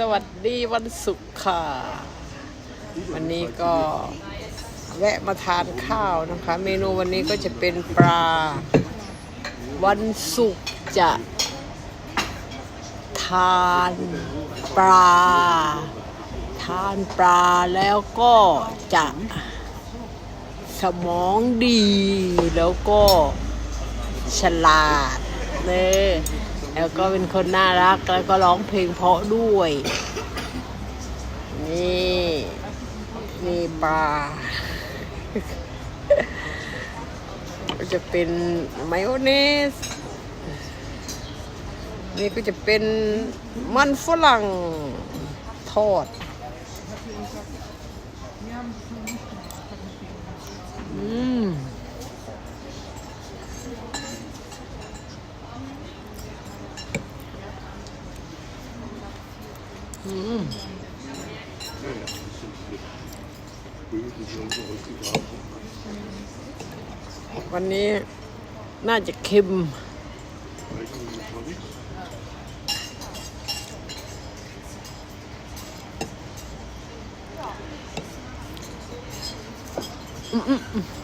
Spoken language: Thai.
สวัสดีวันศุกร์ค่ะ วันนี้ก็แวะมาทานข้าวนะคะ เมนูวันนี้ก็จะเป็นปลา วันศุกร์จะทานปลา ทานปลาแล้วก็จะสมองดีแล้วก็ฉลาดเลย แล้วก็เป็นคนน่ารักแล้วก็ร้องเพลงเพราะด้วย นี่นี่ปลาก็จะเป็นมายองเนส นี่ก็จะเป็นมันฝรั่งทอด วันนี้น่าจะเค็ม อืมอืมอืม